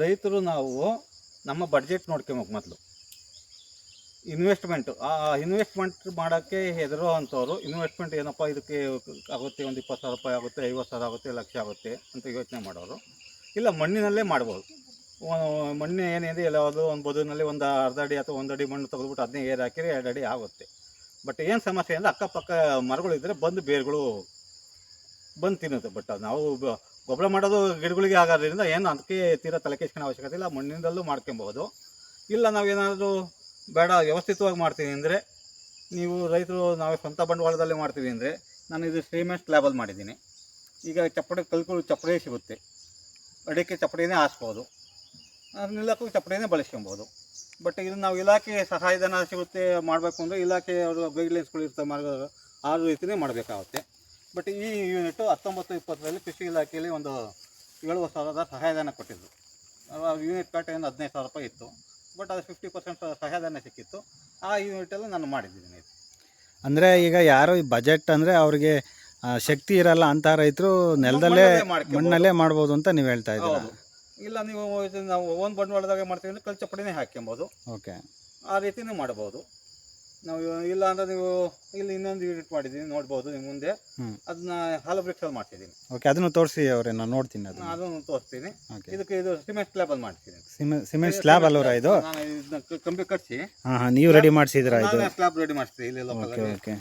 ರೈತರು ನಾವು ನಮ್ಮ ಬಡ್ಜೆಟ್ ನೋಡ್ಕೊಬೇಕು ಮೊದಲು. ಇನ್ವೆಸ್ಟ್ಮೆಂಟು ಆ ಇನ್ವೆಸ್ಟ್ಮೆಂಟ್ ಮಾಡೋಕ್ಕೆ ಹೆದರೋ ಅಂಥವ್ರು ಇನ್ವೆಸ್ಟ್ಮೆಂಟ್ ಏನಪ್ಪ ಇದಕ್ಕೆ ಆಗುತ್ತೆ, ಒಂದು ಇಪ್ಪತ್ತು ಸಾವಿರ ರೂಪಾಯಿ ಆಗುತ್ತೆ, ಐವತ್ತು ಸಾವಿರ ಆಗುತ್ತೆ, ಲಕ್ಷ ಆಗುತ್ತೆ ಅಂತ ಯೋಚನೆ ಮಾಡೋರು. ಇಲ್ಲ, ಮಣ್ಣಿನಲ್ಲೇ ಮಾಡ್ಬೋದು. ಮಣ್ಣು ಏನಿದೆ ಇಲ್ಲ ಅದು ಒಂದು ಬದುನಲ್ಲಿ ಒಂದು ಅರ್ಧ ಅಡಿ ಅಥವಾ ಒಂದು ಅಡಿ ಮಣ್ಣು ತೆಗೆದ್ಬಿಟ್ಟು ಅದನ್ನೇ ಏರ್ ಹಾಕಿದ್ರೆ ಎರಡು ಅಡಿ ಆಗುತ್ತೆ. ಬಟ್ ಏನು ಸಮಸ್ಯೆ ಅಂದರೆ ಅಕ್ಕಪಕ್ಕ ಮರಗಳಿದ್ದರೆ ಬಂದು ಬೇರುಗಳು ಬಂದು ತಿನ್ನುತ್ತೆ ಬಟ್ ನಾವು ಗೊಬ್ಬರ ಮಾಡೋದು ಗಿಡಗಳಿಗೆ ಆಗೋದ್ರಿಂದ ಏನು ಅದಕ್ಕೆ ತೀರಾ ತಲೆ ಕೆಸ್ಕೊಳ್ಳೋ ಅವಶ್ಯಕತೆ ಇಲ್ಲ ಮಣ್ಣಿನಲ್ಲೂ ಮಾಡ್ಕೊಬೋದು. ಇಲ್ಲ ನಾವೇನಾದರೂ ಬೇಡ, ವ್ಯವಸ್ಥಿತವಾಗಿ ಮಾಡ್ತೀವಿ ಅಂದರೆ, ನೀವು ರೈತರು, ನಾವೇ ಸ್ವಂತ ಬಂಡವಾಳದಲ್ಲಿ ಮಾಡ್ತೀವಿ ಅಂದರೆ, ನಾನು ಇದು ಶ್ರೀಮೆಂಟ್ ಲ್ಯಾಬಲ್ ಮಾಡಿದ್ದೀನಿ. ಈಗ ಚಪ್ಪಡಿ ಕಲ್ಕು ಚಪ್ಪಡಿ ಸಿಗುತ್ತೆ. ಅಡಿಕೆ ಚಪ್ಪಡಿನೇ ಹಾಸ್ಬೋದು. ಅದನ್ನೆಲ್ಲಕ್ಕೂ ಚಪ್ಪಡಿನೇ ಬಳಸ್ಕೊಬೋದು. ಬಟ್ ಇದು ನಾವು ಇಲಾಖೆ ಸಹಾಯಧನ ಸಿಗುತ್ತೆ, ಮಾಡಬೇಕು ಅಂದರೆ ಇಲಾಖೆ ಅವರು ಗೈಡ್ಲೈನ್ಸ್ಗಳು ಇರ್ತವೆ, ಮಾರ್ಗ ಆ ರೀತಿಯೇ ಮಾಡಬೇಕಾಗುತ್ತೆ. ಬಟ್ ಈ ಯೂನಿಟು ಹತ್ತೊಂಬತ್ತು ಇಪ್ಪತ್ತರಲ್ಲಿ ಕೃಷಿ ಇಲಾಖೆಯಲ್ಲಿ ಒಂದು ಏಳುವರೆ ಸಾವಿರದ ಸಹಾಯಧನ ಕೊಟ್ಟಿದ್ದು ಆ ಯೂನಿಟ್ ಕಾಟ ಏನು ಹದಿನೈದು ಸಾವಿರ ರೂಪಾಯಿ ಇತ್ತು. ಬಟ್ ಅದು ಫಿಫ್ಟಿ ಪರ್ಸೆಂಟ್ ಸಹಾಯಧನ ಸಿಕ್ಕಿತ್ತು. ಆ ಯೂನಿಟಲ್ಲಿ ನಾನು ಮಾಡಿದ್ದೀನಿ ಅಂದರೆ ಈಗ ಯಾರು ಈ ಬಜೆಟ್ ಅಂದರೆ ಅವರಿಗೆ ಶಕ್ತಿ ಇರಲ್ಲ ಅಂತ ರೈತರು ನೆಲದಲ್ಲೇ ಮಣ್ಣಲ್ಲೇ ಮಾಡ್ಬೋದು ಅಂತ ನೀವು ಹೇಳ್ತಾ ಇದ್ದೀರಾ? ಇಲ್ಲ ನೀವು ನಾವು ಓನ್ ಬಂಡವಾಳದಾಗ ಮಾಡ್ತೀವಿ ಅಂದರೆ ಕಲ್ಚಪಡಿನೇ ಹಾಕ್ಕೊಬೋದು. ಓಕೆ ಆ ರೀತಿನೂ ಮಾಡ್ಬೋದು. ನಾವು ಇಲ್ಲ ಅಂದ್ರೆ ನೀವು ಇಲ್ಲಿ ಇನ್ನೊಂದು ಯೂನಿಟ್ ಮಾಡಿದ್ದೀನಿ ನೋಡ್ಬೋದು ನಿಮ್ಮ ಮುಂದೆ. ಅದನ್ನ ಹಾಲು ಬ್ರಿಕ್ಸಲ್ಲಿ ಮಾಡ್ತಿದ್ದೀನಿ ಓಕೆ ಅದನ್ನು ತೋರಿಸಿ ಅವರೇ ನಾನು ನೋಡ್ತೀನಿ ಅದನ್ನು. ಅದನ್ನು ತೋರಿಸ್ತೀನಿ. ಇದಕ್ಕೆ ಇದು ಸಿಮೆಂಟ್ ಸ್ಲ್ಯಾಬಲ್ಲಿ ಮಾಡ್ತೀನಿ ಸಿಮೆಂಟ್ ಸಿಮೆಂಟ್ ಸ್ಲ್ಯಾಬ್ ಅಲ್ಲವರ ಇದು? ನಾನು ಇದನ್ನ ಕಂಬಿ ಕಟ್ಸಿ. ಹಾಂ ಹಾಂ ನೀವು ರೆಡಿ ಮಾಡಿಸಿದ್ರೆ ಇದು? ಸ್ಲ್ಯಾಬ್ ರೆಡಿ ಮಾಡ್ತೀನಿ ಇಲ್ಲಿ ಓಕೆ ಓಕೆ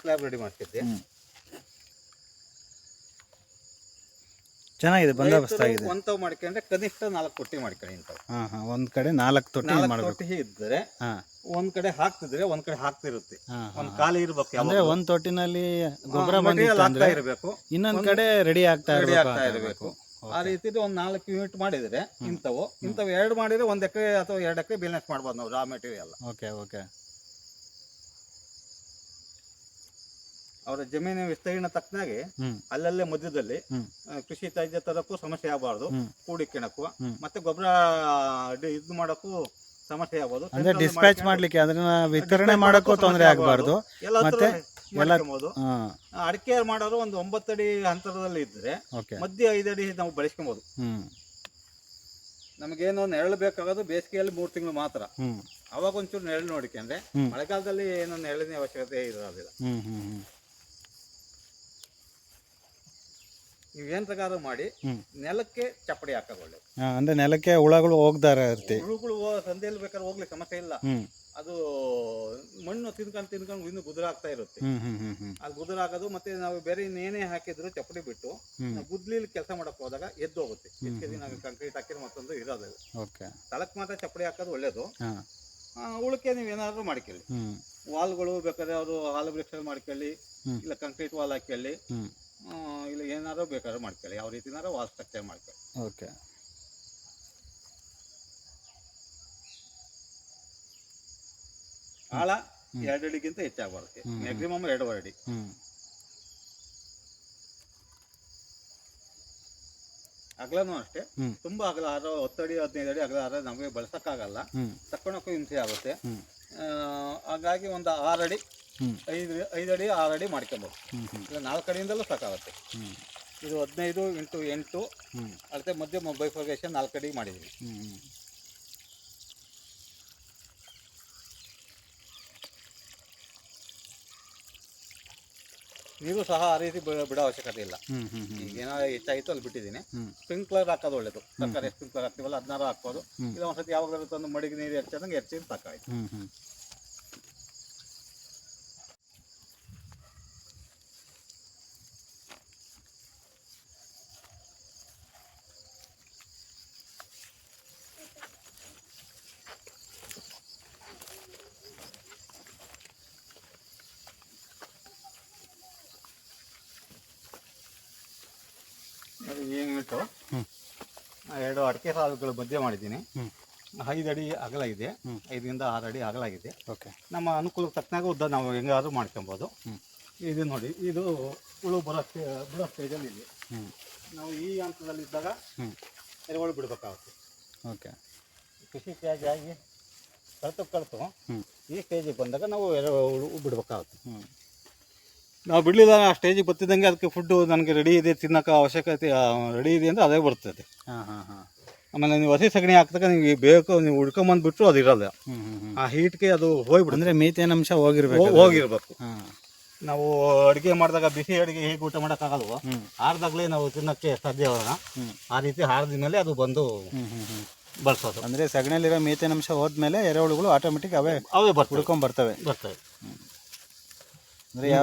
ಸ್ಲ್ಯಾಬ್ ರೆಡಿ ಮಾಡ್ತಿದ್ದೆ ಚೆನ್ನಾಗಿದೆ ಬಂದೋಬಸ್ತ್ ಆಗಿದೆ. ಒಂತವ್ ಮಾಡ್ಕೊಂಡ್ರೆ ಕನಿಷ್ಠ ನಾಲ್ಕು ತೊಟ್ಟಿ ಮಾಡ್ಕೊಳ್ಳಿ ಇಂಥವು. ಹಾಂ ಹಾಂ ಒಂದು ಕಡೆ ನಾಲ್ಕು ತೊಟ್ಟಿ ನಾಲ್ಕು ಮಾಡಬೇಕು. ತೊಟ್ಟಿ ಇದ್ದರೆ ಹಾಂ. ಒಂದ್ ಕಡೆ ಹಾಕ್ತಿದ್ರೆ ಒಂದ್ ಕಡೆ ಹಾಕ್ತಿರುತ್ತೆ. ಒಂದು ಒಂದ್ ಖಾಲಿ ಇರ್ಬೇಕು ಅಂದರೆ ಒಂದು ತೊಟ್ಟಿನಲ್ಲಿ ಗೊಬ್ಬರ ಮೆಟೀರಿಯಲ್ ಬಂದಿತ್ತು ಹಾಕ್ತಾ ಅಂದರೆ ಇರಬೇಕು. ಇನ್ನೊಂದು ಕಡೆ ರೆಡಿ ಆಗ್ತಾ ರೆಡಿ ಇರಬೇಕು ಆಗ್ತಾ ಇರಬೇಕು. ಆ ರೀತಿ ಒಂದ್ ನಾಲ್ಕು ಯೂನಿಟ್ ಮಾಡಿದ್ರೆ ಇಂಥವು. ಇಂಥವು ಎರಡು ಮಾಡಿದ್ರೆ ಒಂದ್ ಎಕರೆ ಅಥವಾ ಎರಡು ಎಕರೆ ಬಿಸ್ನೆಸ್ ಮಾಡ್ಬೋದು ನಾವು ರಾ ಮೆಟೀರಿಯಲ್ ಓಕೆ ಓಕೆ ಅವರ ಜಮೀನು ವಿಸ್ತೀರ್ಣ ತಕ್ಕನಾಗಿ ಅಲ್ಲಲ್ಲೇ ಮಧ್ಯದಲ್ಲಿ ಕೃಷಿ ತ್ಯಾಜ್ಯ ತರಕ್ಕೂ ಸಮಸ್ಯೆ ಆಗಬಾರ್ದು ಕೂಡಿ ಕೂಡಿಕ್ಕಿಣಕ್ಕೂ ಮತ್ತೆ ಗೊಬ್ಬರ ಇದು ಮಾಡಕ್ಕೂ ಸಮಸ್ಯೆ ಆಗ್ಬೋದು ಅಂದ್ರೆ ಡಿಸ್ಪ್ಯಾಚ್ ಮಾಡ್ಲಿಕ್ಕೆ ಅದನ್ನ ವಿತರಣೆ ಮಾಡಕ್ಕೂ ತೊಂದರೆ ಆಗಬಾರ್ದು. ಮತ್ತೆ ಅಡಿಕೆ ಮಾಡೋರು ಒಂದು ಒಂಬತ್ತಡಿ ಅಂತರದಲ್ಲಿ ಇದ್ರೆ ಮಧ್ಯ ಐದಡಿ ನಾವು ಬಳಸ್ಕೊಬೋದು. ನಮಗೇನೋ ನೆರಳು ಬೇಕಾಗೋದು ಬೇಸಿಗೆಯಲ್ಲಿ ಮೂರು ತಿಂಗಳು ಮಾತ್ರ. ಅವಾಗ ಒಂಚೂರು ನೆರಳು ನೋಡಿಕೆ ಅಂದ್ರೆ ಮಳೆಗಾಲದಲ್ಲಿ ಏನೋ ನೆರಳಿನ ಅವಶ್ಯಕತೆ ಇರೋದಿಲ್ಲ. ಏನ್ ಪ್ರಕಾರ ಮಾಡಿ ನೆಲಕ್ಕೆ ಚಪ್ಪಡಿ ಹಾಕೋದು ಅಂದ್ರೆ ನೆಲಕ್ಕೆ ಹುಳಗಳು ಹೋಗ್ತಾರೆ ಇರ್ತಿ ಹುಳುಗಳು ಸಂದೆಯಲ್ಲಿ ಬೇಕಾದ್ರೆ ಹೋಗ್ಲಿಕ್ಕೆ ಸಮಸ್ಯೆ ಇಲ್ಲ. ಅದು ಮಣ್ಣು ತಿನ್ಕೊಂಡು ತಿನ್ಕೊಂಡು ಇನ್ನು ಗುದ್ರ ಆಗ್ತಾ ಇರುತ್ತೆ ಅದು ಗುದ್ರ ಆಗೋದು ಮತ್ತೆ ನಾವು ಬೇರೆ ಇನ್ನೇನೇ ಹಾಕಿದ್ರು ಚಪ್ಪಡಿ ಬಿಟ್ಟು ಗುದ್ಲಿ ಗುದ್ಲಿಲಿ ಕೆಲಸ ಮಾಡಕ್ ಹೋದಾಗ ಎದ್ದು ಹೋಗುತ್ತೆ. ದಿನ ಕಂಕ್ರೀಟ್ ಹಾಕಿದ್ರೆ ಮತ್ತೊಂದು ಇರೋದು ತಳಕ್ ಮಾತ್ರ ಚಪ್ಪಡಿ ಹಾಕೋದು ಒಳ್ಳೇದು. ಉಳಕೆ ಉಳಕ್ಕೆ ನೀವು ಏನಾದ್ರು ಮಾಡ್ಕೊಳ್ಳಿ. ವಾಲ್ಗಳು ಬೇಕಾದ್ರೆ ಅವರು ಹಾಲು ಬ್ರಿಕ್ಸಲ್ಲಿ ಮಾಡ್ಕೊಳ್ಳಿ. ಇಲ್ಲ ಕಂಕ್ರೀಟ್ ವಾಲ್ ಹಾಕೊಳ್ಳಿ ಇಲ್ಲ ಏನಾದ್ರು ಬೇಕಾದ್ರೂ ಮಾಡ್ಕೊಳ್ಳಿ. ಯಾವ ರೀತಿನಾರ ವಾಲ್ ಸ್ಟ್ರಕ್ಚರ್ ಮಾಡ್ಕೊಳ್ಳಿ. ಓಕೆ. ಆಳ ಎರಡು ಅಡಿಗಿಂತ ಹೆಚ್ಚಾಗಿ ಬರುತ್ತೆ ಹ್ಮ್. ಮ್ಯಾಕ್ಸಿಮಮ್ ಎರಡೂವರೆ ಅಡಿ. ಅಗಲನೂ ಅಷ್ಟೇ. ತುಂಬಾ ಅಗಲ ಆರೋ ಹತ್ತು ಅಡಿ ಹದಿನೈದು ಅಡಿ ಅಗಲ ಆದ್ರೆ ನಮಗೆ ಬಳಸಕ್ಕಾಗಲ್ಲ. ತಕ್ಕೊಂಡಕ್ಕೂ ತಕ್ಕೊಳಕ್ಕೂ ಹಿಂಸೆ ಆಗುತ್ತೆ. ಆ, ಹಾಗಾಗಿ ಒಂದು ಆರು ಅಡಿ ಐದು ಐದು ಅಡಿ ಆರು ಅಡಿ ಮಾಡ್ಕೊಬೋದು ಇಲ್ಲ ನಾಲ್ಕು ಅಡಿಯಿಂದಲೂ ಸಾಕಾಗುತ್ತೆ. ಇದು ಹದಿನೈದು ಇಂಟು ಎಂಟು ಅಳತೆ ಮಧ್ಯೆ ಬೈಫರ್ಗೇಷನ್ ನಾಲ್ಕು ಅಡಿ ಮಾಡಿದ್ದೀವಿ ನೀರು ಸಹ ಆ ರೀತಿ ಬಿಡೋ ಅವಶ್ಯಕತೆ ಇಲ್ಲ. ಈಗೇನೋ ಹೆಚ್ಚಾಗಿತ್ತು ಅಲ್ಲಿ ಬಿಟ್ಟಿದ್ದೀನಿ. ಸ್ಪ್ರಿಂಕ್ಲರ್ ಹಾಕೋದು ಒಳ್ಳೇದು. ತರಕಾರಿ ಸ್ಪ್ರಿಂಕ್ಲರ್ ಹಾಕ್ತೀವಲ್ಲ ಹದಿನಾರು ಹಾಕೋದು. ಇಲ್ಲ ಒಂದ್ಸತಿ ಯಾವಾಗ ತಂದು ಮಡಿಗೆ ನೀರು ಎರ್ಚದಂಗೆ ಎರ್ಚಿದ್ರೆ ಸಾಕಾಯ್ತು. ಹ್ಞೂ ಎರಡು ಅಡಿಕೆ ಸಾಲುಗಳ ಮಧ್ಯೆ ಮಾಡಿದ್ದೀನಿ. ಐದು ಅಡಿ ಅಗಲ ಇದೆ. ಐದರಿಂದ ಆರು ಅಡಿ ಅಗಲ ಇದೆ. ಓಕೆ. ನಮ್ಮ ಅನುಕೂಲಕ್ಕೆ ತಕ್ಕನಾಗ ಉದ್ದ ನಾವು ಹೆಂಗಾದ್ರೂ ಮಾಡ್ಕೊಬೋದು. ಇದು ನೋಡಿ ಇದು ಹುಳು ಬರೋ ಬರೋ ಬಿಡೋ ಸ್ಟೇಜಲ್ಲಿ ಇದೆ. ನಾವು ಈ ಹಂತದಲ್ಲಿ ಇದ್ದಾಗ ಎರೆಹುಳು ಬಿಡಬೇಕಾಗುತ್ತೆ. ಓಕೆ. ಕೃಷಿ ತ್ಯಾಜ್ಯ ಆಗಿ ಕಳ್ತು ಕಳ್ತು ಈ ಸ್ಟೇಜಿಗೆ ಬಂದಾಗ ನಾವು ಎರೆಹುಳು ಬಿಡಬೇಕಾಗುತ್ತೆ. ಹ್ಞೂ ನಾವು ಬಿಡಲಿಲ್ಲ ಆ ಸ್ಟೇಜಿಗೆ ಬರ್ತಿದ್ದಂಗೆ ಅದಕ್ಕೆ ಫುಡ್ಡು ನನಗೆ ರೆಡಿ ಇದೆ ತಿನ್ನೋಕೆ ಅವಶ್ಯಕತೆ ರೆಡಿ ಇದೆ ಅಂದರೆ ಅದೇ ಬರ್ತದೆ. ಹಾಂ ಹಾಂ ಹಾಂ. ಆಮೇಲೆ ನೀವು ಹಸಿ ಸಗಣಿ ಹಾಕ್ದಾಗ ನಿಮಗೆ ಬೇಕು ನೀವು ಉಳ್ಕೊಂಬಂದ್ಬಿಟ್ರು ಅದು ಇರಲ್ಲ. ಆ ಹೀಟ್ಗೆ ಅದು ಹೋಗ್ಬಿಡುತ್ತೆ. ಅಂದರೆ ಮೀತೇನ ಅಂಶ ಹೋಗಿರ್ಬೇಕು ಹೋಗಿರ್ಬೇಕು. ನಾವು ಅಡುಗೆ ಮಾಡಿದಾಗ ಬಿಸಿ ಅಡುಗೆ ಹೇಗೆ ಊಟ ಮಾಡೋಕ್ಕಾಗಲ್ವ ಹಾರ್ದಾಗಲೇ ನಾವು ತಿನ್ನೋಕ್ಕೆ ಸಾಧ್ಯ ಅವಾಗ ಹ್ಮ್. ಆ ರೀತಿ ಹಾರಿದ ಮೇಲೆ ಅದು ಬಂದು ಬಳಸೋದು. ಅಂದರೆ ಸಗಣಿಯಲ್ಲಿರೋ ಮೀಥೇನ್ ಅಂಶ ಹೋದ್ಮೇಲೆ ಎರೆಹುಳುಗಳು ಆಟೋಮೆಟಿಕ್ ಅವೇ ಅವೇ ಬರ್ತವೆ. ಹುಡ್ಕೊಂಡ್ ಬರ್ತವೆ. ಬರ್ತವೆ.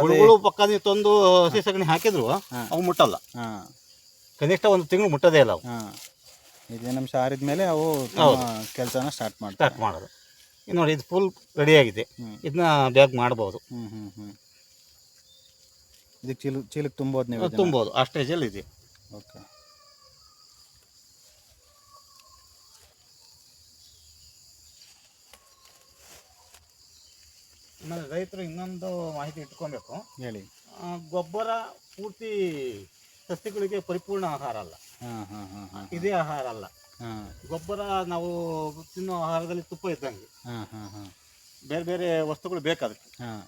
ಹುಳುಗಳು ಪಕ್ಕ ನೀವು ತಂದು ಹಸಿ ಸಗಣಿ ಹಾಕಿದ್ರು ಅವು ಮುಟ್ಟಲ್ಲ. ಹಾ. ಕನಿಷ್ಠ ಒಂದು ತಿಂಗಳು ಮುಟ್ಟದೇ ಇಲ್ಲ ಅವು. ಮೀಥೇನ್ ಆರಿದ ಮೇಲೆ ಅವು ಕೆಲಸನ ಸ್ಟಾರ್ಟ್ ಮಾಡಿ ಸ್ಟಾರ್ಟ್ ಮಾಡೋದು. ಇದು ನೋಡಿ ಇದು ಫುಲ್ ರೆಡಿಯಾಗಿದೆ. ಇದನ್ನ ಬ್ಯಾಗ್ ಮಾಡ್ಬೋದು. ಇದಕ್ಕೆ ಚೀಲ ಚೀಲಕ್ಕೆ ತುಂಬೋದು ನೀವು? ತುಂಬೋದು. ಆ ಸ್ಟೇಜಲ್ಲಿ ಇದೆ. ಓಕೆ ಆಮೇಲೆ ರೈತರು ಇನ್ನೊಂದು ಮಾಹಿತಿ ಇಟ್ಕೊಬೇಕು. ಹೇಳಿ. ಆ, ಗೊಬ್ಬರ ಪೂರ್ತಿ ಸಸ್ಯಗಳಿಗೆ ಪರಿಪೂರ್ಣ ಆಹಾರ ಅಲ್ಲ. ಹಾಂ ಹಾಂ ಹಾಂ ಹಾಂ ಇದೇ ಆಹಾರ ಅಲ್ಲ. ಹಾ. ಗೊಬ್ಬರ ನಾವು ತಿನ್ನೋ ಆಹಾರದಲ್ಲಿ ತುಪ್ಪ ಇದ್ದಂಗೆ. ಹಾಂ ಹಾಂ ಹಾಂ. ಬೇರೆ ಬೇರೆ ವಸ್ತುಗಳು ಬೇಕಾದಕ್ಕೆ ಹಾಂ.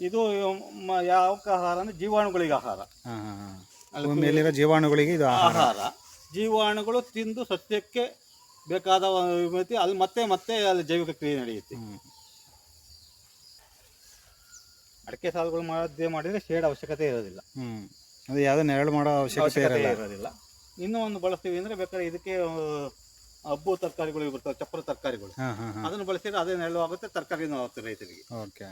ಇದು ಮ- ಯಾವ ಆಹಾರ ಅಂದ್ರೆ ಜೀವಾಣುಗಳಿಗೆ ಆಹಾರ. ಹಾಂ ಹಾಂ ಹಾಂ. ಅಲ್ಲಿ ಭೂಮಿಯಲ್ಲಿರೋ ಜೀವಾಣುಗಳಿಗೆ ಇದು ಆಹಾರ. ಆಹಾರ. ಜೀವಾಣುಗಳು ತಿಂದು ಸಸ್ಯಕ್ಕೆ ಬೇಕಾದ ರೀತಿ ಅಲ್ಲಿ ಮತ್ತೆ ಮತ್ತೆ ಅಲ್ಲಿ ಜೈವಿಕ ಕ್ರಿಯೆ ನಡೆಯುತ್ತೆ. ಹ್ಮ್. ಅಡಿಕೆ ಸಾಲುಗಳು ಮಾಡದೇ ಮಾಡಿದ್ರೆ ಶೇಡ್ ಅವಶ್ಯಕತೆ ಇರೋದಿಲ್ಲ. ಹ್ಮ್. ಅದು ಯಾವುದೋ ನೆರಳು ಮಾಡೋ ಅವಶ್ಯಕತೆ ಅವಶ್ಯಕತೆ ಇರಲ್ಲ. ಇರೋದಿಲ್ಲ. ಇನ್ನೂ ಒಂದು ಬಳಸ್ತೀವಿ ಅಂದ್ರೆ ಬೇಕಾದ್ರೆ ಇದಕ್ಕೆ ಹಬ್ಬು ತರಕಾರಿಗಳು ಬರ್ತವೆ ಚಪ್ಪರ ತರಕಾರಿಗಳು. ಅದನ್ನ ಹಾ ಹಾ. ಅದನ್ನು ಬಳಸಿದ್ರೆ ಅದೇ ನೆರಳು ಆಗುತ್ತೆ ತರಕಾರಿನೂ ಆಗುತ್ತೆ ರೈತರಿಗೆ. ಓಕೆ.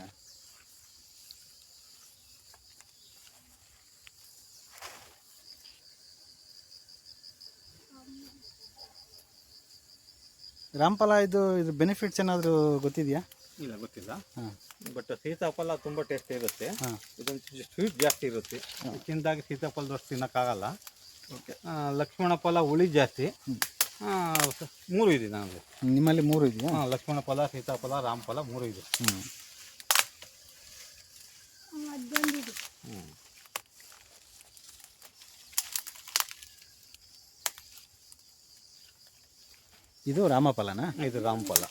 ರಾಮಫಲ ಇದು ಇದು ಬೆನಿಫಿಟ್ಸ್ ಏನಾದರೂ ಗೊತ್ತಿದೆಯಾ? ಇಲ್ಲ ಗೊತ್ತಿಲ್ಲ. ಹಾಂ ಬಟ್ ಸೀತಾಫಲ ತುಂಬ ಟೇಸ್ಟ್ ಇರುತ್ತೆ. ಹಾಂ ಇದೊಂದು ಸ್ವೀಟ್ ಜಾಸ್ತಿ ಇರುತ್ತೆ. ತಿಂದಾಗಿ ಸೀತಾಫಲದಷ್ಟು ತಿನ್ನೋಕ್ಕಾಗಲ್ಲ. ಓಕೆ ಲಕ್ಷ್ಮಣ ಫಲ ಹುಳಿ ಜಾಸ್ತಿ. ಮೂರು ಇದೆ ನಮಗೆ ನಿಮ್ಮಲ್ಲಿ ಮೂರು ಇದೆಯಾ? ಹಾಂ ಲಕ್ಷ್ಮಣ ಫಲ ಸೀತಾಫಲ ರಾಮಫಲ ಮೂರು ಇದೆ. ಹ್ಞೂ ಇದು ರಾಮಫಲನಾ? ಇದು ರಾಮಫಲ.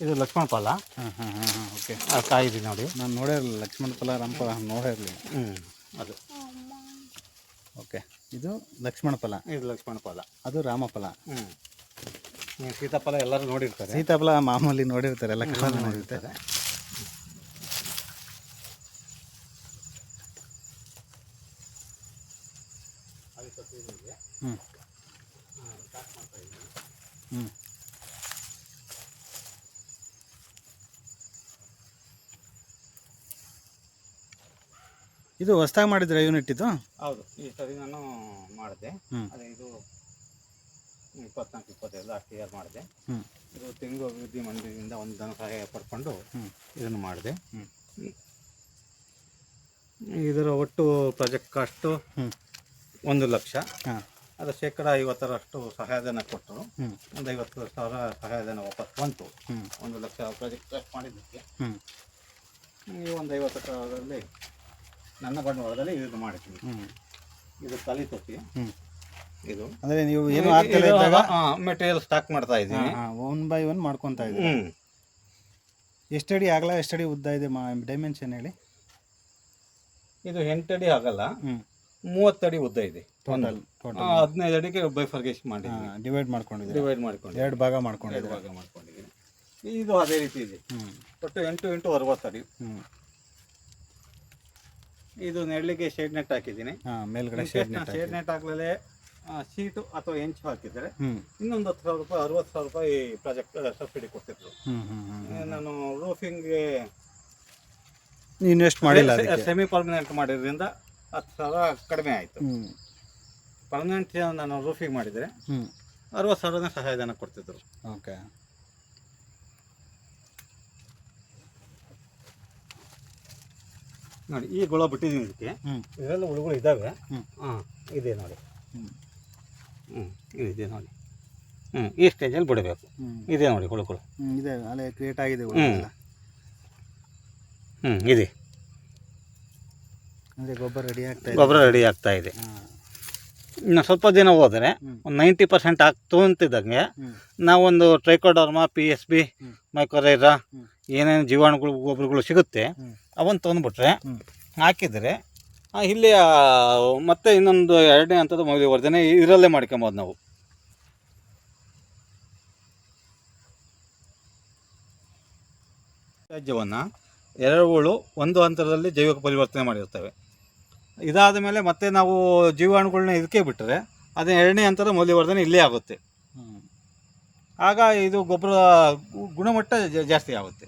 ಇದು ಲಕ್ಷ್ಮಣ ಫಲ ಹಾಂ ಹಾಂ ಹಾಂ ಹಾಂ ಓಕೆ. ಆ ಕಾಯಿ ಇದೆ ನೋಡಿ. ನಾನು ನೋಡೇ ಇರಲಿಲ್ಲ ಲಕ್ಷ್ಮಣ ಫಲ ರಾಮಫಲ ನೋಡೇ ಇರಲಿಲ್ಲ. ಹ್ಞೂ ಅದು. ಓಕೆ. ಇದು ಲಕ್ಷ್ಮಣ ಫಲ ಇದು ಲಕ್ಷ್ಮಣ ಫಲ ಅದು ರಾಮಫಲ ಹ್ಞೂ ನೀವು ಸೀತಾಫಲ ಎಲ್ಲರೂ ನೋಡಿರ್ತಾರೆ. ಸೀತಾಫಲ ಮಾಮೂಲಿ ನೋಡಿರ್ತಾರೆ ಎಲ್ಲ ಕಲರ್ ನೋಡಿರ್ತಾರೆ. ಹ್ಞೂ ಹ್ಞೂ ಇದು ಹೊಸ್ದಾಗಿ ಮಾಡಿದ್ರೆ ಯೂನಿಟ್ ಇದು? ಹೌದು ಈ ಸರಿ ನಾನು ಮಾಡಿದೆ. ಹ್ಮ್. ಅದೇ ಇದು ಇಪ್ಪತ್ನಾಲ್ಕು ಇಪ್ಪತ್ತೈದು ಲಾಸ್ಟ್ ಇಯರ್ ಮಾಡಿದೆ. ಹ್ಞೂ ಇದು ತೆಂಗು ಅಭಿವೃದ್ಧಿ ಮಂಡಳಿಯಿಂದ ಒಂದು ಧನ ಸಹಾಯ ಪಡ್ಕೊಂಡು ಇದನ್ನು ಮಾಡಿದೆ. ಹ್ಮ್. ಇದರ ಒಟ್ಟು ಪ್ರಾಜೆಕ್ಟ್ ಕಾಸ್ಟು ಹ್ಞೂ ಒಂದು ಲಕ್ಷ. ಅದು ಅದರ ಶೇಕಡ ಐವತ್ತರಷ್ಟು ಸಹಾಯಧನ ಕೊಟ್ಟರು ಹ್ಞೂ ಒಂದು ಐವತ್ತು ಸಾವಿರ ಸಹಾಯಧನ ವಾಪಸ್ ಬಂತು. ಹ್ಞೂ ಒಂದು ಲಕ್ಷ ಪ್ರಾಜೆಕ್ಟ್ ಕಾಸ್ಟ್ ಮಾಡಿದ್ದಕ್ಕೆ. ಹ್ಞೂ ಈ ಒಂದು ಐವತ್ತು ಸಾವಿರದಲ್ಲಿ ನನ್ನ ಬಂಡವಾಳದಲ್ಲಿ ಇದನ್ನು ಮಾಡ್ತೀನಿ ಇದು ತಲೆ ತೊಟ್ಟಿ. ಇದು. ಅಂದ್ರೆ ನೀವು ಏನು ಆಗ್ತಿಲ್ಲ ಇದ್ದಾಗ ಮೆಟೀರಿಯಲ್ ಸ್ಟಾಕ್ ಮಾಡ್ತಾ ಇದ್ದೀನಿ. ಒನ್ ಬೈ ಒನ್ ಮಾಡ್ಕೊತಾ ಇದ್ದೀವಿ ಹ್ಮ್. ಎಷ್ಟಡಿ ಆಗಲ್ಲ ಎಷ್ಟಡಿ ಉದ್ದ ಇದೆ ಮಾ ಡೈಮೆನ್ಷನ್ ಹೇಳಿ? ಇದು ಎಂಟಡಿ ಆಗಲ್ಲ. ಮೂವತ್ತಡಿ ಉದ್ದ ಇದೆ. ಟೋಟಲ್ ಟೋಟಲ್ ಹದಿನೈದು ಅಡಿಗೆ ಬೈಫರ್ಗೇಷನ್ ಮಾಡಿ ಡಿವೈಡ್ ಮಾಡ್ಕೊಂಡಿದ್ದೀವಿ ಡಿವೈಡ್ ಮಾಡ್ಕೊಂಡು ಎರಡು ಭಾಗ ಎರಡು ಭಾಗ ಮಾಡ್ಕೊಂಡಿದ್ದೀನಿ. ಇದು ಅದೇ ರೀತಿ ಇದೆ. ಒಟ್ಟು ಎಂಟು ಎಂಟು ಅರವತ್ತು ಅಡಿ. ಇದು ನೆರಳಿಗೆ ಶೇಡ್ ನೆಟ್ ಹಾಕಿದ್ದೀನಿ. ಮೇಲ್ಗಡೆ ಶೇಡ್ ನೆಟ್ ಶೇಡ್ ನೆಟ್ ಹಾಕ್ಲೇ ಶೀಟು ಅಥವಾ ಎಂಚು ಹಾಕಿದ್ರೆ ಇನ್ನೊಂದು ಹತ್ತು ಸಾವಿರ ರೂಪಾಯಿ ಅರವತ್ತು ಸಾವಿರ ರೂಪಾಯಿ ಪ್ರಾಜೆಕ್ಟ್ ಸಬ್ಸಿಡಿ ಕೊಡ್ತಿದ್ರು. ನಾನು ರೂಫಿಂಗ್ಗೆ ಇನ್ವೆಸ್ಟ್ ಮಾಡಿಲ್ಲ ಸೆಮಿ ಪರ್ಮನೆಂಟ್ ಮಾಡಿದ್ರಿಂದ ಹತ್ತು ಸಾವಿರ ಕಡಿಮೆ ಆಯಿತು. ಪರ್ಮನೆಂಟ್ ನಾನು ರೂಫಿಂಗ್ ಮಾಡಿದರೆ ಅರವತ್ತು ಸಾವಿರನೇ ಸಹಾಯಧನ ಕೊಡ್ತಿದ್ರು. ಓಕೆ. ನೋಡಿ ಈ ಗುಳ ಬಿಟ್ಟಿದ್ದೀನಿ ಇದಕ್ಕೆ. ಇದರಲ್ಲಿ ಇದೆಲ್ಲ ಹುಳುಗಳು ಇದ್ದಾವೆ. ಹಾಂ ಇದೆ ನೋಡಿ. ಹ್ಞೂ ಇದೆ ನೋಡಿ. ಹ್ಞೂ ಈ ಸ್ಟೇಜಲ್ಲಿ ಬಿಡಬೇಕು. ಇದೆ ನೋಡಿ ಹುಳುಗಳು. ಇದೆ ಅಲ್ಲೇ ಕ್ರಿಯೇಟ್ ಆಗಿದೆ ಹ್ಞೂ. ಇದೆ. ಅಂದರೆ ಗೊಬ್ಬರ ರೆಡಿ ಆಗ್ತಾ ಇದೆ. ಗೊಬ್ಬರ ರೆಡಿ ಆಗ್ತಾ ಇದೆ. ಇನ್ನು ಸ್ವಲ್ಪ ದಿನ ಹೋದರೆ. ಒಂದು ನೈಂಟಿ ಪರ್ಸೆಂಟ್ ಆಗ್ತು ಅಂತಿದ್ದಂಗೆ ನಾವೊಂದು trichoderma P S B hmm. ಏನೇನು ಜೀವಾಣುಗಳು ಗೊಬ್ಬರಗಳು ಸಿಗುತ್ತೆ ಅವನ್ನ ತೊಗೊಂಡ್ಬಿಟ್ರೆ ಹಾಕಿದರೆ ಇಲ್ಲಿ ಮತ್ತೆ ಇನ್ನೊಂದು ಎರಡನೇ ಹಂತದ ಮೌಲ್ಯವರ್ಧನೆ ಇದರಲ್ಲೇ ಮಾಡ್ಕೊಬೋದು ನಾವು. ತ್ಯಾಜ್ಯವನ್ನು ಎರಡುಗಳು ಒಂದು ಹಂತದಲ್ಲಿ ಜೈವಿಕ ಪರಿವರ್ತನೆ ಮಾಡಿರ್ತವೆ ಇದಾದ ಮೇಲೆ ಮತ್ತೆ ನಾವು ಜೀವಾಣುಗಳನ್ನ ಇದಕ್ಕೆ ಬಿಟ್ಟರೆ ಅದನ್ನ ಎರಡನೇ ಹಂತದ ಮೌಲ್ಯವರ್ಧನೆ ಇಲ್ಲೇ ಆಗುತ್ತೆ. ಆಗ ಇದು ಗೊಬ್ಬರ ಗುಣಮಟ್ಟ ಜಾಸ್ತಿ ಆಗುತ್ತೆ.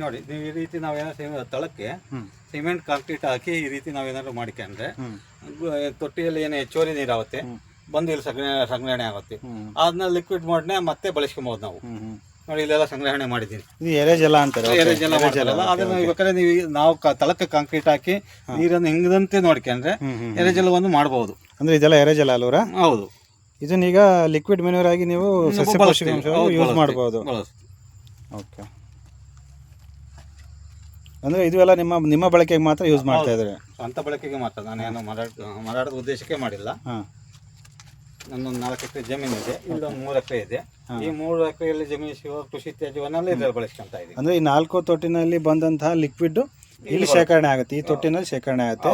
ನೋಡಿ ನೀವು ಈ ರೀತಿ ನಾವೇನಾದ್ರು ತಳಕ್ಕೆ ಸಿಮೆಂಟ್ ಕಾಂಕ್ರೀಟ್ ಹಾಕಿ ಈ ರೀತಿ ನಾವೇನಾದ್ರು ಮಾಡಿಕೊಂಡ್ರೆ ತೊಟ್ಟಿಯಲ್ಲಿ ಏನು ಹೆಚ್ಚುವರಿ ನೀರಾಗುತ್ತೆ ಆಗುತ್ತೆ ಬಂದು ಇಲ್ಲಿ ಸಂಗ್ರಹಣೆ ಸಂಗ್ರಹಣೆ ಆಗುತ್ತೆ. ಅದನ್ನ ಲಿಕ್ವಿಡ್ ಮಾಡನೆ ಮತ್ತೆ ಬಳಸ್ಕೊಬೋದು ನಾವು. ನೋಡಿ ಇಲ್ಲೆಲ್ಲ ಸಂಗ್ರಹಣೆ ಮಾಡಿದ್ದೀನಿ. ಇದು ಎರೆಜಲ ಅಂತಾರೆ ಎರೆ ಜಲ ಮಾಡ್ತಾರಲ್ಲ, ಅದನ್ನ ಬೇಕಾದ್ರೆ ನೀವು ನಾವು ಕ- ತಳಕ್ಕೆ ಕಾಂಕ್ರೀಟ್ ಹಾಕಿ ನೀರನ್ನು ಹೆಂಗದಂತೆ ನೋಡ್ಕೊಂಡ್ರೆ ಎರೆ ಜಲವನ್ನು ಮಾಡಬಹುದು ಅಂದ್ರೆ ಇದೆಲ್ಲ ಎರೆಜಲ ಅಲ್ವರ ಹೌದು. ಇದನ್ನೀಗ ಲಿಕ್ವಿಡ್ ಮೆನ್ಯೂರ್ ಆಗಿ ನೀವು ಸಸ್ಯ ಬಳಸ್ತೀವಿ. ಪೋಷಕಾಂಶ ಹೌದು, ಯೂಸ್ ಮಾಡಬಹುದು ಮಾಡ್ಬೋದು. ಬಳಸ್ತೀವಿ. ಓಕೆ. ಅಂದ್ರೆ ಇದು ಎಲ್ಲ ನಿಮ್ಮ ನಿಮ್ಮ ಬಳಕೆಗೆ ಮಾತ್ರ ಯೂಸ್ ಮಾಡ್ತಾ ಇದ್ದಾರೆ. ಸ್ವಂತ ಬಳಕೆಗೆ ಮಾತ್ರ ನಾನು ಏನು ಮಾರಾಟ ಮಾರಾಟದ ಉದ್ದೇಶಕ್ಕೆ ಮಾಡಿಲ್ಲ. ಹಾಂ. ನನ್ನೊಂದು ನಾಲ್ಕು ಎಕರೆ ಜಮೀನು ಇದೆ ಇಲ್ಲೊಂದು ಮೂರು ಎಕರೆ ಇದೆ. ಈ ಮೂರು ಎಕರೆಯಲ್ಲಿ ಜಮೀನು ಸಿಗುವ ಕೃಷಿ ತ್ಯಾಜ್ಯವನ್ನೆಲ್ಲ ಇದ್ರಲ್ಲಿ ಬಳಸ್ಕೊಂತ ಇದ್ದೀವಿ ಅಂದ್ರೆ ಈ ನಾಲ್ಕು ತೊಟ್ಟಿನಲ್ಲಿ ಬಂದಂತಹ ಲಿಕ್ವಿಡ್ ಇಲ್ಲಿ ಶೇಖರಣೆ ಆಗುತ್ತೆ. ಈ ತೊಟ್ಟಿನಲ್ಲಿ ಶೇಖರಣೆ ಆಗುತ್ತೆ.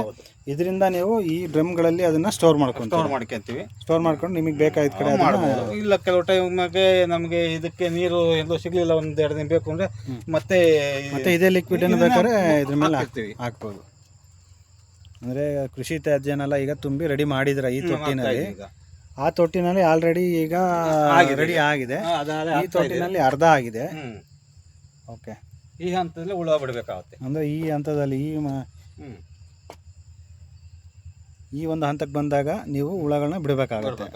ಇದರಿಂದ ನೀವು ಈ ಡ್ರಮ್ಗಳಲ್ಲಿ ಅದನ್ನ ಸ್ಟೋರ್ ಮಾಡ್ಕೊಂಡು ಸ್ಟೋರ್ ಮಾಡ್ಕೊಂತೀವಿ. ಸ್ಟೋರ್ ಮಾಡ್ಕೊಂಡು ನಿಮಗೆ ಬೇಕಾದ ಕಡೆ ಅದನ್ನ ಇಲ್ಲ ಕೆಲವು ಟೈಮ್ಗೆ ನಮಗೆ ಇದಕ್ಕೆ ನೀರು ಎಲ್ಲೋ ಸಿಗ್ಲಿಲ್ಲ ಒಂದ್ ಎರಡು ದಿನ ಬೇಕು ಅಂದ್ರೆ ಮತ್ತೆ ಮತ್ತೆ ಇದೇ ಲಿಕ್ವಿಡ್ ಅನ್ನು ಬೇಕಾದ್ರೆ ಇದ್ರ ಮೇಲೆ ಹಾಕ್ತೀವಿ ಹಾಕ್ಬೋದು. ಅಂದ್ರೆ ಕೃಷಿ ತ್ಯಾಜ್ಯನೆಲ್ಲ ಈಗ ತುಂಬಿ ರೆಡಿ ಮಾಡಿದ್ರ ಈ ತೊಟ್ಟಿನಲ್ಲಿ. ಈಗ. ಆ ತೊಟ್ಟಿನಲ್ಲಿ ಆಲ್ರೆಡಿ ಈಗ ರೆಡಿ ಆಗಿದೆ. ಈ ತೊಟ್ಟಿನಲ್ಲಿ ಅರ್ಧ ಆಗಿದೆ. ಓಕೆ. ಈ ಹಂತದಲ್ಲಿ ಉಳ ಬಿಡಬೇಕಾಗುತ್ತೆ. ಅಂದ್ರೆ ಈ ಹಂತದಲ್ಲಿ ಈ ಈ ಒಂದು ಹಂತಕ್ಕೆ ಬಂದಾಗ ನೀವು ಹುಳಗಳನ್ನ ಬಿಡಬೇಕಾಗುತ್ತೆ.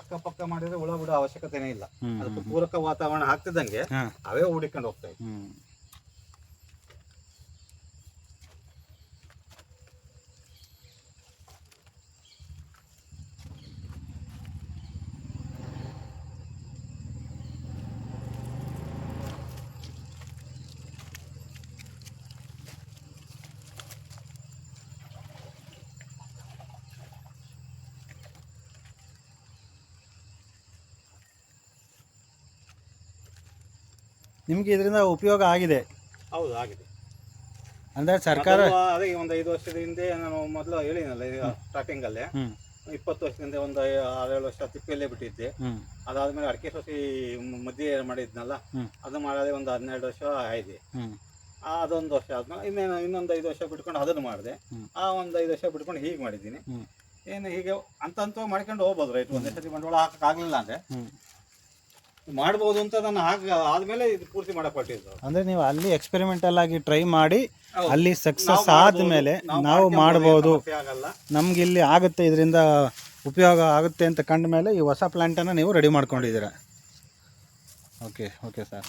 ಅಕ್ಕಪಕ್ಕ ಮಾಡಿದ್ರೆ ಹುಳ ಬಿಡೋ ಅವಶ್ಯಕತೆನೇ ಇಲ್ಲ. ಅದಕ್ಕೆ ಪೂರಕ ವಾತಾವರಣ ಹಾಕ್ತಿದ್ದಂಗೆ ಹಾಂ. ಅವೇ ಹುಡಿಕೊಂಡು ಹೋಗ್ತವೆ ನಿಮಗೆ ಇದರಿಂದ ಉಪಯೋಗ ಆಗಿದೆ. ಹೌದು ಆಗಿದೆ. ಅಂದ್ರೆ ಸರ್ಕಾರ ಮೊದಲು ಅದೇ ಒಂದು ಐದು ವರ್ಷದ ಹಿಂದೆ ನಾನು ಮೊದಲು ಹೇಳಿನಲ್ಲ ಸ್ಟಾರ್ಟಿಂಗ್ ಅಲ್ಲೇ. ಹ್ಞೂ ಇಪ್ಪತ್ತು ವರ್ಷದಿಂದ ಒಂದು ಆರೇಳು ವರ್ಷ ತಿಪ್ಪಿಯಲ್ಲೇ ಬಿಟ್ಟಿದ್ದೆ. ಅದಾದ್ಮೇಲೆ ಅಡಿಕೆ ಸೊಸಿ ಮದ್ಯ ಮಧ್ಯೆ ಮಾಡಿದ್ನಲ್ಲ. ಅದು ಮಾಡದೆ ಒಂದು ಹನ್ನೆರಡು ವರ್ಷ ಆಯ್ತು ಅದೊಂದು ವರ್ಷ ಆದ್ಮೇಲೆ ಇನ್ನೇನು ಇನ್ನೊಂದು ಐದು ವರ್ಷ ಬಿಟ್ಕೊಂಡು ಅದನ್ನು ಮಾಡಿದೆ. ಆ ಒಂದು ಐದು ವರ್ಷ ಬಿಟ್ಕೊಂಡು ಹೀಗೆ ಮಾಡಿದ್ದೀನಿ. ಏನು ಹೀಗೆ ಅಂತ ಅಂತ ಮಾಡ್ಕೊಂಡು ಹೋಗ್ಬೋದು ರೈಟ್ ಒಂದೇ ಸತಿ ಬಂಡವಾಳ ಹಾಕಕ್ಕಾಗಲಿಲ್ಲ ಅಂದರೆ. ಮಾಡ್ಬೋದು ಅಂತ ನಾನು ಆಗ ಆದ್ಮೇಲೆ ಇದು ಪೂರ್ತಿ ಮಾಡಕ್ ಹೊರಟಿದ್ದು. ಅಂದ್ರೆ ನೀವು ಅಲ್ಲಿ ಎಕ್ಸ್ಪೆರಿಮೆಂಟಲ್ ಆಗಿ ಟ್ರೈ ಮಾಡಿ ಅಲ್ಲಿ ಸಕ್ಸಸ್ ಆದ್ಮೇಲೆ ನಾವು ಮಾಡಬಹುದು ಆಗಲ್ಲ. ನಮ್ಗೆ ಇಲ್ಲಿ ಆಗುತ್ತೆ ಇದರಿಂದ ಉಪಯೋಗ ಆಗುತ್ತೆ ಅಂತ ಕಂಡ ಮೇಲೆ ಈ ಹೊಸ ಪ್ಲಾಂಟನ್ನು ನೀವು ರೆಡಿ ಮಾಡ್ಕೊಂಡಿದ್ದೀರಾ. Okay okay sir